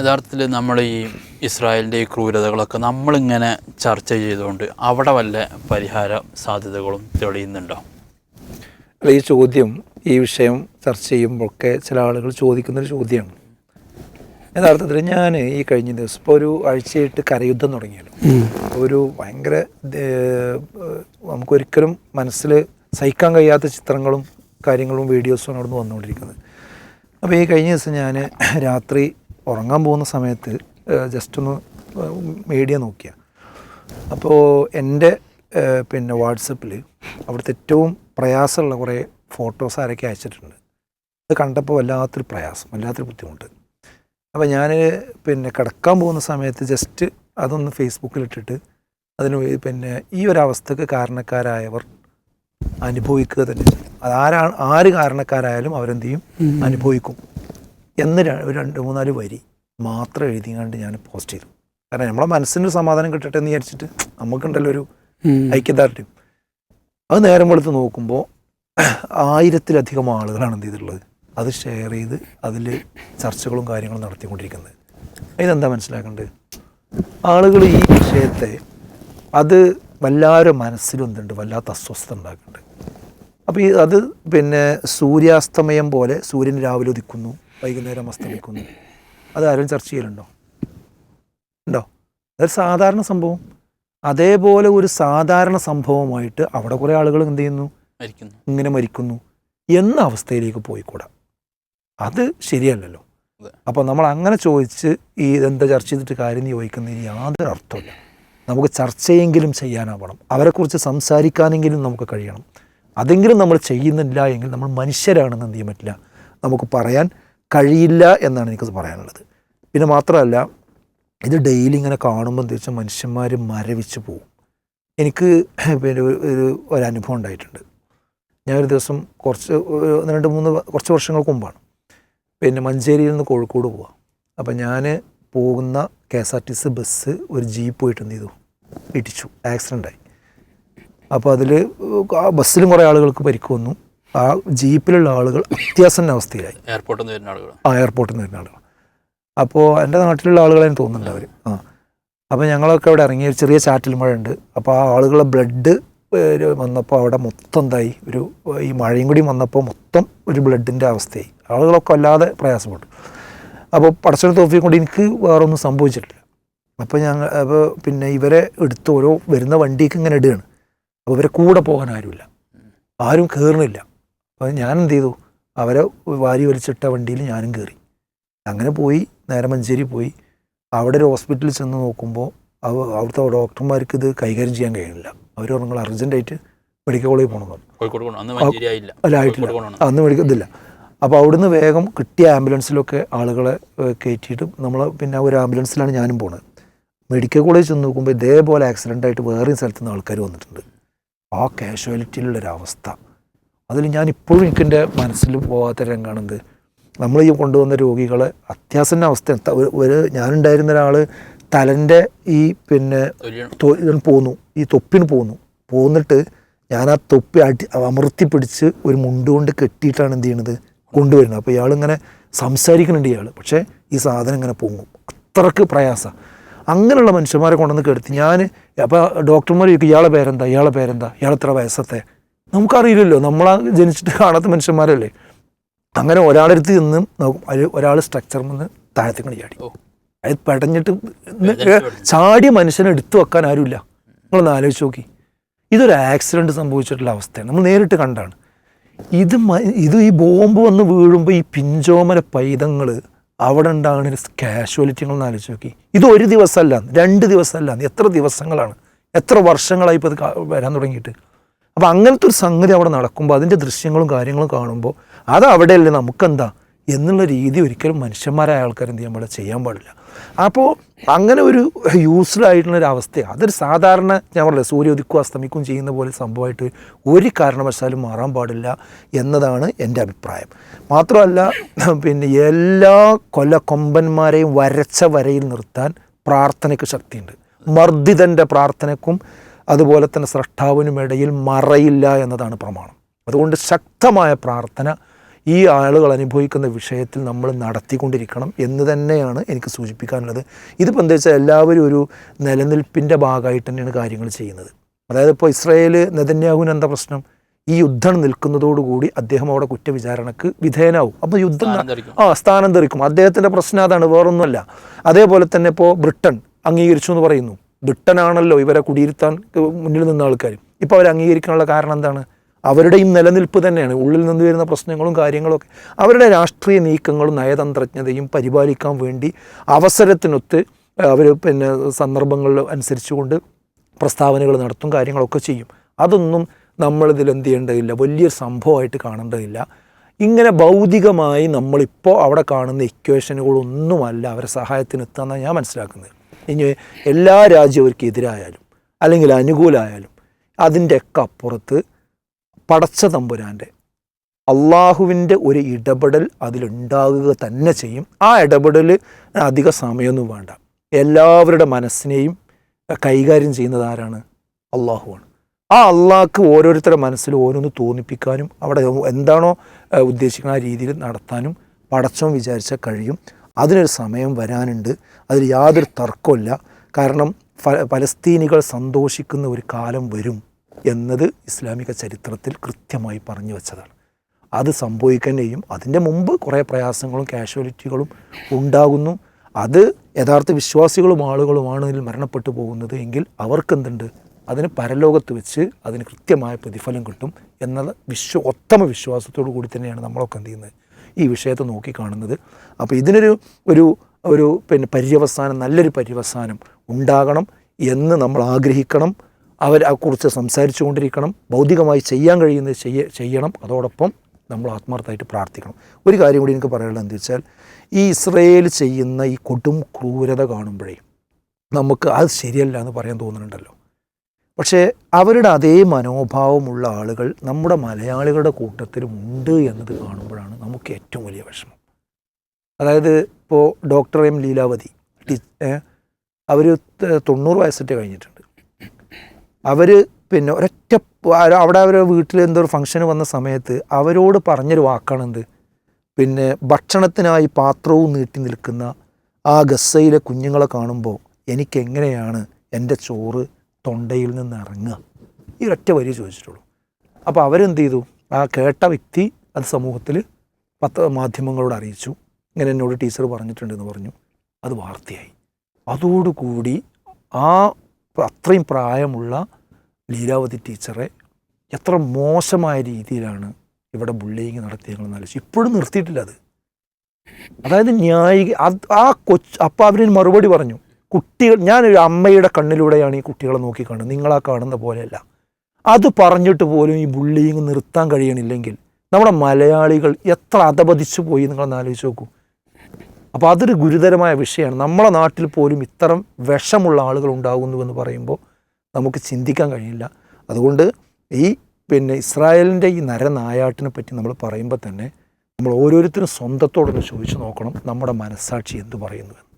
യഥാർത്ഥത്തിൽ നമ്മൾ ഈ ഇസ്രായേലിന്റെ ഈ ക്രൂരതകളൊക്കെ നമ്മളിങ്ങനെ ചർച്ച ചെയ്തുകൊണ്ട് അവിടെ വല്ല പരിഹാര സാധ്യതകളും തെളിയുന്നുണ്ടോ? അല്ല ഈ ചോദ്യം ഈ വിഷയം ചർച്ച ചെയ്യുമ്പോഴൊക്കെ ചില ആളുകൾ ചോദിക്കുന്നൊരു ചോദ്യമാണ്. യഥാർത്ഥത്തിൽ ഞാൻ ഈ കഴിഞ്ഞ ദിവസം ഇപ്പോൾ ഒരു ആഴ്ചയായിട്ട് കരയുദ്ധം തുടങ്ങിയല്ലോ. ഒരു ഭയങ്കര നമുക്കൊരിക്കലും മനസ്സിൽ സഹിക്കാൻ കഴിയാത്ത ചിത്രങ്ങളും കാര്യങ്ങളും വീഡിയോസും അവിടെ നിന്ന് വന്നുകൊണ്ടിരിക്കുന്നത്. അപ്പോൾ ഈ കഴിഞ്ഞ ദിവസം ഞാൻ രാത്രി ഉറങ്ങാൻ പോകുന്ന സമയത്ത് ജസ്റ്റ് ഒന്ന് മീഡിയ നോക്കിയ. അപ്പോൾ എന്റെ പിന്നെ വാട്സപ്പിൽ അവിടുത്തെ ഏറ്റവും പ്രയാസമുള്ള കുറേ ഫോട്ടോസ് ആരൊക്കെ അയച്ചിട്ടുണ്ട്. അത് കണ്ടപ്പോൾ വല്ലാത്തൊരു പ്രയാസം വല്ലാത്തൊരു ബുദ്ധിമുട്ട്. അപ്പോൾ ഞാൻ പിന്നെ കിടക്കാൻ പോകുന്ന സമയത്ത് ജസ്റ്റ് അതൊന്ന് ഫേസ്ബുക്കിലിട്ടിട്ട് അതിന് പിന്നെ ഈ ഒരു അവസ്ഥക്ക് കാരണക്കാരായവർ അനുഭവിക്കുക തന്നെ ചെയ്യും. അത് ആരാ ആര് കാരണക്കാരായാലും അവരെന്ത് ചെയ്യും? അനുഭവിക്കും. എന്ന് രണ്ട് മൂന്നാൽ വരി മാത്രം എഴുതിയാണ്ട് ഞാൻ പോസ്റ്റ് ചെയ്തു. കാരണം നമ്മളെ മനസ്സിന് സമാധാനം കിട്ടട്ടെ എന്ന് വിചാരിച്ചിട്ട് നമുക്കുണ്ടല്ലോ ഒരു ഐക്യദാർഢ്യം. അത് നേരം വെളുത്ത് നോക്കുമ്പോൾ ആയിരത്തിലധികം ആളുകളാണ് എന്ത് ചെയ്തിട്ടുള്ളത്? അത് ഷെയർ ചെയ്ത് അതിൽ ചർച്ചകളും കാര്യങ്ങളും നടത്തിക്കൊണ്ടിരിക്കുന്നത്. ഇതെന്താ മനസ്സിലാക്കേണ്ടത്? ആളുകൾ ഈ വിഷയത്തെ അത് വല്ലാരും മനസ്സിലും എന്തുണ്ട്? വല്ലാത്ത അസ്വസ്ഥത ഉണ്ടാക്കുന്നുണ്ട്. അപ്പോൾ ഈ അത് പിന്നെ സൂര്യാസ്തമയം പോലെ സൂര്യൻ രാവിലെ ഉദിക്കുന്നു. വൈകുന്നേരം അസ്തമിക്കുന്നു അത് ആരും ചർച്ച ചെയ്യലുണ്ടോ? ഉണ്ടോ? അതൊരു സാധാരണ സംഭവം. അതേപോലെ ഒരു സാധാരണ സംഭവമായിട്ട് അവിടെ കുറേ ആളുകൾ എന്ത് ചെയ്യുന്നു? ഇങ്ങനെ മരിക്കുന്നു. എന്ന അവസ്ഥയിലേക്ക് പോയിക്കൂടാ. അത് ശരിയല്ലല്ലോ. അപ്പോൾ നമ്മൾ അങ്ങനെ ചോദിച്ച് ഈ എന്താ ചർച്ച ചെയ്തിട്ട് കാര്യം ചോദിക്കുന്നതിന് യാതൊരു അർത്ഥമില്ല നമുക്ക് ചർച്ചയെങ്കിലും ചെയ്യാനാവണം. അവരെക്കുറിച്ച് സംസാരിക്കാനെങ്കിലും നമുക്ക് കഴിയണം. അതെങ്കിലും നമ്മൾ ചെയ്യുന്നില്ല എങ്കിൽ നമ്മൾ മനുഷ്യരാണെന്ന് എന്ത് ചെയ്യാൻ പറ്റില്ല. നമുക്ക് പറയാൻ കഴിയില്ല എന്നാണ് എനിക്ക് പറയാനുള്ളത്. പിന്നെ മാത്രമല്ല ഇത് ഡെയിലി ഇങ്ങനെ കാണുമ്പോൾ വെച്ചാൽ മനുഷ്യന്മാർ മരവിച്ച് പോകും എനിക്ക് പിന്നെ ഒരു- ഒരു അനുഭവം ഉണ്ടായിട്ടുണ്ട്. ഞാനൊരു ദിവസം കുറച്ച് രണ്ട് മൂന്ന് കുറച്ച് വർഷങ്ങൾക്ക് മുമ്പാണ്. പിന്നെ മഞ്ചേരിയിൽ നിന്ന് കോഴിക്കോട് പോവാം. അപ്പം ഞാൻ പോകുന്ന K S R T C bus ഒരു ജീപ്പ് പോയിട്ട് എന്ത് ചെയ്തു. ഇടിച്ചു. ആക്സിഡന്റായി അപ്പോൾ അതിൽ ബസ്സിലും കുറേ ആളുകൾക്ക് പരിക്ക് വന്നു. ആ ജീപ്പിലുള്ള ആളുകൾ അത്യാസന്ന അവസ്ഥയിലായി. എയർപോർട്ടിൽ നിന്ന് വരുന്ന ആളുകൾ ആ എയർപോർട്ടിൽ നിന്ന് വരുന്ന ആളുകൾ. അപ്പോൾ എന്റെ നാട്ടിലുള്ള ആളുകളെന്ന് തോന്നുന്നുണ്ട് അവർ ആ. അപ്പോൾ ഞങ്ങളൊക്കെ അവിടെ ഇറങ്ങി ഒരു ചെറിയ ചാറ്റൽ മഴ ഉണ്ട്. അപ്പോൾ ആ ആളുകളെ ബ്ലഡ് വന്നപ്പോൾ അവിടെ മൊത്തം എന്തായി? ഒരു ഈ മഴയും കൂടി വന്നപ്പോൾ മൊത്തം ഒരു ബ്ലഡിന്റെ അവസ്ഥയായി. ആളുകളൊക്കെ അല്ലാതെ പ്രയാസപ്പെട്ടു. അപ്പോൾ പടച്ചൊരു തോഫി കൊണ്ട് എനിക്ക് വേറെ ഒന്നും സംഭവിച്ചിട്ടില്ല. അപ്പോൾ ഞങ്ങൾ അപ്പോൾ പിന്നെ ഇവരെ എടുത്ത് ഓരോ വരുന്ന വണ്ടിക്ക് ഇങ്ങനെ ഇടുകയാണ്. അപ്പോൾ ഇവരെ കൂടെ പോകാൻ ആരുമില്ല. ആരും കയറണില്ല അപ്പോൾ ഞാൻ എന്ത് ചെയ്തു അവരെ വാരി വലിച്ചിട്ട വണ്ടിയിൽ ഞാനും കയറി അങ്ങനെ പോയി നേരെ മഞ്ചേരി പോയി. അവിടെ ഒരു ഹോസ്പിറ്റലിൽ ചെന്ന് നോക്കുമ്പോൾ അവ അവിടുത്തെ ഡോക്ടർമാർക്ക് ഇത് കൈകാര്യം ചെയ്യാൻ കഴിയുന്നില്ല. അവർ പറഞ്ഞു നിങ്ങൾ അർജന്റായിട്ട് മെഡിക്കൽ കോളേജിൽ പോകണം അല്ല ആയിട്ടില്ല. അന്ന്. മെഡിക്കൽ അപ്പോൾ അവിടുന്ന് വേഗം കിട്ടിയ ആംബുലൻസിലൊക്കെ ആളുകളെ കയറ്റിയിട്ട് നമ്മൾ പിന്നെ ഒരു ആംബുലൻസിലാണ് ഞാനും പോണത്. മെഡിക്കൽ കോളേജ് ചെന്ന് നോക്കുമ്പോൾ ഇതേപോലെ ആക്സിഡന്റ് ആയിട്ട് വേറെയും സ്ഥലത്ത് നിന്ന് ആൾക്കാർ വന്നിട്ടുണ്ട്. ആ കാഷ്വാലിറ്റിയിലുള്ളൊരവസ്ഥ. അതിൽ ഞാൻ ഇപ്പോഴും എനിക്ക് എന്റെ മനസ്സിൽ പോകാത്ത കാണുന്നത് നമ്മൾ ഈ കൊണ്ടുവന്ന രോഗികളെ അത്യാസന്ന അവസ്ഥ. ഒരു- ഞാനുണ്ടായിരുന്ന ഒരാൾ തലന്റെ ഈ പിന്നെ ഇതിന് പോന്നു. ഈ തൊപ്പിന് പോന്നു. പോന്നിട്ട് ഞാൻ ആ തൊപ്പി അടി അമർത്തി പിടിച്ച് ഒരു മുണ്ട് കൊണ്ട് കെട്ടിയിട്ടാണ് എന്ത് ചെയ്യണത്? കൊണ്ടുവരുന്നത്. അപ്പോൾ ഇയാളിങ്ങനെ സംസാരിക്കുന്നുണ്ട് ഇയാൾ. പക്ഷേ ഈ സാധനം ഇങ്ങനെ പോകും അത്രയ്ക്ക് പ്രയാസം. അങ്ങനെയുള്ള മനുഷ്യന്മാരെ കൊണ്ടുവന്ന് കെടുത്തി. ഞാൻ അപ്പോൾ ഡോക്ടർമാർ ചോദിക്കും ഇയാളെ പേരെന്താ? ഇയാളെ പേരെന്താ? ഇയാളെത്ര വയസ്സത്തെ? നമുക്കറിയില്ലല്ലോ. നമ്മൾ ജനിച്ചിട്ട് കാണാത്ത മനുഷ്യന്മാരല്ലേ. അങ്ങനെ ഒരാളെടുത്ത് നിന്നും നോക്കും. അതിൽ ഒരാൾ സ്ട്രക്ചർ നിന്ന് താഴത്തേക്ക് ചാടി. അത് പെടഞ്ഞിട്ട്. ചാടിയ മനുഷ്യനെ എടുത്തു വെക്കാൻ ആരുമില്ല. നിങ്ങളൊന്ന് ആലോചിച്ച് നോക്കി. ഇതൊരു ആക്സിഡന്റ് സംഭവിച്ചിട്ടുള്ള അവസ്ഥയാണ്. നമ്മൾ നേരിട്ട് കണ്ടാണ്. ഇത് ഇത് ഈ ബോംബ് വന്ന് വീഴുമ്പോൾ ഈ പിഞ്ചോമര പൈതങ്ങൾ അവിടെ ഉണ്ടാകുന്ന കാഷ്വാലിറ്റികളെന്ന് ആലോചിച്ച് നോക്കി. ഇത് ഒരു ദിവസമല്ല. രണ്ട് ദിവസമല്ല. എത്ര ദിവസങ്ങളാണ്? എത്ര വർഷങ്ങളായി ഇപ്പോൾ ഇത് വരാൻ തുടങ്ങിയിട്ട്? അപ്പോൾ അങ്ങനത്തെ ഒരു സംഗതി അവിടെ നടക്കുമ്പോൾ അതിന്റെ ദൃശ്യങ്ങളും കാര്യങ്ങളും കാണുമ്പോൾ അത് അവിടെയല്ലേ നമുക്കെന്താ എന്നുള്ള രീതി ഒരിക്കലും മനുഷ്യന്മാരായ ആൾക്കാർ എന്ത് ചെയ്യാൻ പാടില്ല ചെയ്യാൻ പാടില്ല. അപ്പോൾ അങ്ങനെ ഒരു യൂസ്ഫുൾ ആയിട്ടുള്ള ഒരു അവസ്ഥയാണ് അതൊരു സാധാരണ ഞാൻ പറഞ്ഞില്ല സൂര്യ ഉദിക്കും അസ്തമിക്കും ചെയ്യുന്ന പോലെ സംഭവമായിട്ട് ഒരു കാരണവശാലും മാറാൻ പാടില്ല എന്നതാണ് എന്റെ അഭിപ്രായം. മാത്രമല്ല പിന്നെ എല്ലാ കൊല്ലക്കൊമ്പന്മാരെയും വരച്ച വരയിൽ നിർത്താൻ പ്രാർത്ഥനയ്ക്ക് ശക്തിയുണ്ട്. മർദ്ദിതന്റെ പ്രാർത്ഥനയ്ക്കും അതുപോലെ തന്നെ സ്രഷ്ടാവിനും ഇടയിൽ മറയില്ല എന്നതാണ് പ്രമാണം. അതുകൊണ്ട് ശക്തമായ പ്രാർത്ഥന ഈ ആളുകൾ അനുഭവിക്കുന്ന വിഷയത്തിൽ നമ്മൾ നടത്തിക്കൊണ്ടിരിക്കണം എന്ന് തന്നെയാണ് എനിക്ക് സൂചിപ്പിക്കാനുള്ളത്. ഇതിപ്പോൾ എന്താ വെച്ചാൽ എല്ലാവരും ഒരു നിലനിൽപ്പിന്റെ ഭാഗമായിട്ട് തന്നെയാണ് കാര്യങ്ങൾ ചെയ്യുന്നത്. അതായത് ഇപ്പോൾ ഇസ്രായേൽ നെതന്യാഹുവിന് എന്താ പ്രശ്നം? ഈ യുദ്ധം നിൽക്കുന്നതോടുകൂടി അദ്ദേഹം അവിടെ കുറ്റവിചാരണക്ക് വിധേയനാവും. അപ്പോൾ യുദ്ധം. ആ സ്ഥാനം തെറിക്കും അദ്ദേഹത്തിന്റെ പ്രശ്നം അതാണ് വേറൊന്നുമല്ല. അതേപോലെ തന്നെ ഇപ്പോൾ ബ്രിട്ടൻ അംഗീകരിച്ചു എന്ന് പറയുന്നു. ബ്രിട്ടനാണല്ലോ ഇവരെ കുടിയിരുത്താൻ മുന്നിൽ നിന്ന ആൾക്കാർ ഇപ്പോൾ അവർ അംഗീകരിക്കാനുള്ള കാരണം എന്താണ്? അവരുടെയും നിലനിൽപ്പ് തന്നെയാണ്. ഉള്ളിൽ നിന്ന് വരുന്ന പ്രശ്നങ്ങളും കാര്യങ്ങളും ഒക്കെ അവരുടെ രാഷ്ട്രീയ നീക്കങ്ങളും നയതന്ത്രജ്ഞതയും പരിപാലിക്കാൻ വേണ്ടി അവസരത്തിനൊത്ത് അവർ പിന്നെ സന്ദർഭങ്ങൾ അനുസരിച്ചുകൊണ്ട് പ്രസ്താവനകൾ നടത്തും കാര്യങ്ങളൊക്കെ ചെയ്യും. അതൊന്നും നമ്മളിതിൽ എന്ത് ചെയ്യേണ്ടതില്ല. വലിയൊരു സംഭവമായിട്ട് കാണേണ്ടതില്ല. ഇങ്ങനെ ഭൗതികമായി നമ്മളിപ്പോൾ അവിടെ കാണുന്ന ഇക്വേഷനുകളൊന്നുമല്ല അവരെ സഹായത്തിന് എന്നാണ് ഞാൻ മനസ്സിലാക്കുന്നത്. ഇനി എല്ലാ രാജ്യവും അവർക്ക് എതിരായാലും അല്ലെങ്കിൽ അനുകൂലമായാലും അതിന്റെയൊക്കെ അപ്പുറത്ത് പടച്ച തമ്പുരാന്റെ അള്ളാഹുവിന്റെ ഒരു ഇടപെടൽ അതിലുണ്ടാകുക തന്നെ ചെയ്യും. ആ ഇടപെടൽ അധിക സമയമൊന്നും വേണ്ട. എല്ലാവരുടെ മനസ്സിനെയും കൈകാര്യം ചെയ്യുന്നത് ആരാണ്? അള്ളാഹുവാണ്. ആ അള്ളാഹ്ക്ക് ഓരോരുത്തരുടെ മനസ്സിൽ ഓരോന്ന് തോന്നിപ്പിക്കാനും അവിടെ എന്താണോ ഉദ്ദേശിക്കുന്ന ആ രീതിയിൽ നടത്താനും പടച്ചവും വിചാരിച്ചാൽ കഴിയും. അതിനൊരു സമയം വരാനുണ്ട്. അതിൽ യാതൊരു തർക്കമില്ല കാരണം ഫലസ്തീനികൾ സന്തോഷിക്കുന്ന ഒരു കാലം വരും എന്നത് ഇസ്ലാമിക ചരിത്രത്തിൽ കൃത്യമായി പറഞ്ഞു വെച്ചതാണ്. അത് സംഭവിക്കാൻ ചെയ്യും അതിന്റെ മുമ്പ് കുറേ പ്രയാസങ്ങളും കാഷ്വാലിറ്റികളും ഉണ്ടാകുന്നു. അത് യഥാർത്ഥ വിശ്വാസികളും ആളുകളുമാണ് ഇതിൽ മരണപ്പെട്ടു പോകുന്നത് എങ്കിൽ അവർക്കെന്തുണ്ട്? അതിന് പരലോകത്ത് വെച്ച് അതിന് കൃത്യമായ പ്രതിഫലം കിട്ടും എന്നുള്ള വിശ്വ ഉത്തമ വിശ്വാസത്തോടു കൂടി തന്നെയാണ് നമ്മളൊക്കെ എന്ത് ചെയ്യുന്നത്? ഈ വിഷയത്തെ നോക്കിക്കാണുന്നത്. അപ്പോൾ ഇതിനൊരു ഒരു ഒരു പിന്നെ പര്യവസാനം നല്ലൊരു പര്യവസാനം ഉണ്ടാകണം എന്ന് നമ്മൾ ആഗ്രഹിക്കണം. അവർ കുറിച്ച് സംസാരിച്ചു കൊണ്ടിരിക്കണം. ഭൗതികമായി ചെയ്യാൻ കഴിയുന്നത് ചെയ്യ ചെയ്യണം. അതോടൊപ്പം നമ്മൾ ആത്മാർത്ഥമായിട്ട് പ്രാർത്ഥിക്കണം. ഒരു കാര്യം കൂടി എനിക്ക് പറയാനുള്ളത് എന്താ വെച്ചാൽ ഈ ഇസ്രയേൽ ചെയ്യുന്ന ഈ കൊടും ക്രൂരത കാണുമ്പോഴേ നമുക്ക് അത് ശരിയല്ല എന്ന് പറയാൻ തോന്നുന്നുണ്ടല്ലോ. പക്ഷേ അവരുടെ അതേ മനോഭാവമുള്ള ആളുകൾ നമ്മുടെ മലയാളികളുടെ കൂട്ടത്തിലും ഉണ്ട് എന്നത് കാണുമ്പോഴാണ് നമുക്ക് ഏറ്റവും വലിയ വിഷമം. അതായത് ഇപ്പോൾ ഡോക്ടർ എം ലീലാവതി അവർ തൊണ്ണൂറ് വയസ്സിട്ട് കഴിഞ്ഞിട്ടുണ്ട്. അവർ പിന്നെ ഒരൊറ്റ അവിടെ അവരുടെ വീട്ടിൽ എന്തോ ഒരു ഫംഗ്ഷന് വന്ന സമയത്ത് അവരോട് പറഞ്ഞൊരു വാക്കാണെന്ത് പിന്നെ ഭക്ഷണത്തിനായി പാത്രവും നീട്ടി നിൽക്കുന്ന ആ ഗസയിലെ കുഞ്ഞുങ്ങളെ കാണുമ്പോൾ എനിക്കെങ്ങനെയാണ് എന്റെ ചോറ് തൊണ്ടയിൽ നിന്ന് ഇറങ്ങുക. ഈ ഒരൊറ്റ വരി ചോദിച്ചിട്ടുള്ളൂ. അപ്പോൾ അവരെന്ത് ചെയ്തു? ആ കേട്ട വ്യക്തി അത് സമൂഹത്തിൽ പത്ര മാധ്യമങ്ങളോട് അറിയിച്ചു. ഇങ്ങനെ എന്നോട് ടീച്ചർ പറഞ്ഞിട്ടുണ്ടെന്ന് പറഞ്ഞു. അത് വാർത്തയായി. അതോടുകൂടി ആ അത്രയും പ്രായമുള്ള ലീലാവതി ടീച്ചറെ എത്ര മോശമായ രീതിയിലാണ് ഇവിടെ ബുള്ളിങ് നടത്തിയതെന്ന് ആലോചിച്ചു. ഇപ്പോഴും നിർത്തിയിട്ടില്ല അത്. അതായത് ന്യായിക ആ കൊച്ച് അപ്പം അവരിന് മറുപടി പറഞ്ഞു. കുട്ടികൾ ഞാനൊരു അമ്മയുടെ കണ്ണിലൂടെയാണ് ഈ കുട്ടികളെ നോക്കി കാണുന്നത് നിങ്ങളാ കാണുന്ന പോലെയല്ല. അത് പറഞ്ഞിട്ട് പോലും ഈ ബുള്ളിങ് നിർത്താൻ കഴിയണില്ലെങ്കിൽ നമ്മുടെ മലയാളികൾ എത്ര അധപതിച്ചു പോയി നിങ്ങളൊന്ന് ആലോചിച്ച് നോക്കൂ. അപ്പോൾ അതൊരു ഗുരുതരമായ വിഷയമാണ്. നമ്മളെ നാട്ടിൽ പോലും ഇത്തരം വിഷമുള്ള ആളുകൾ ഉണ്ടാകുന്നു എന്ന് പറയുമ്പോൾ നമുക്ക് ചിന്തിക്കാൻ കഴിയില്ല. അതുകൊണ്ട് ഈ പിന്നെ ഇസ്രായേലിന്റെ ഈ നരനായാട്ടിനെ പറ്റി നമ്മൾ പറയുമ്പോൾ തന്നെ നമ്മൾ ഓരോരുത്തരും സ്വന്തത്തോടൊന്ന് ചോദിച്ചു നോക്കണം. നമ്മുടെ മനസ്സാക്ഷി എന്ത് പറയുന്നു